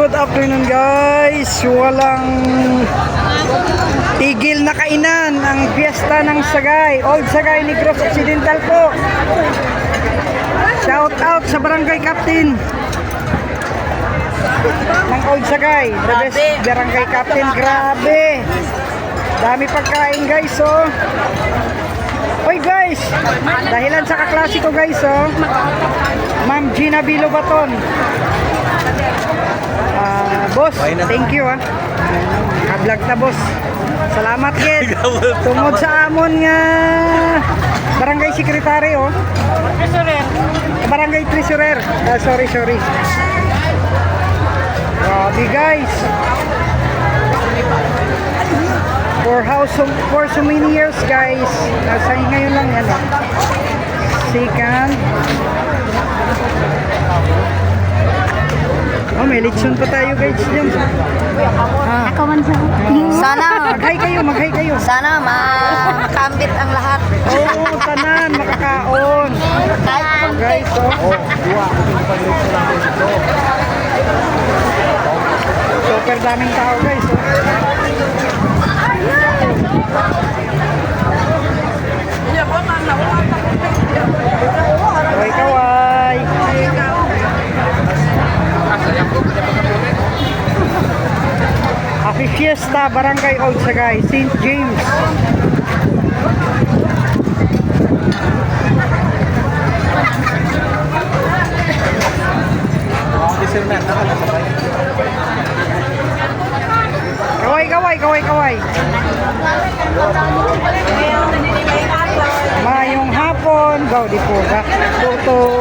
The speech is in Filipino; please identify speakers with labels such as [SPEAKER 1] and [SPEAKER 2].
[SPEAKER 1] Good afternoon guys. Walang tigil na kainan ang piyesta ng Sagay. Old Sagay Negros Occidental po. Shout out sa barangay captain ng Old Sagay. The best barangay captain. Grabe. Dami pagkain guys oh. Oy guys, dahilan sa kaklase ko guys oh. Ma'am Gina Bilobaton. Ah, boss, thank you ah. Kablog ta boss. Salamat kid. Tungod sa amon nga barangay secretary oh. Barangay treasurer. Ah, sorry, sorry. Grabe guys. For how so, for so many years guys. Nasa ngayon lang yan oh. Second. May lechon pa tayo guys dyan. Ah.
[SPEAKER 2] Ako man sa Sana,
[SPEAKER 1] Mag-hi kayo, mag-hi kayo.
[SPEAKER 2] sana ma- makambit ang lahat.
[SPEAKER 1] Oo, tanan, makakaon.
[SPEAKER 2] Kahit.
[SPEAKER 1] Guys, oh. Super daming tao guys. Oh. Fiesta, Barangay Old Sagay, St. James. Kaway, kaway, kaway, kaway. Mayong hapon, gaw di po. Tuto.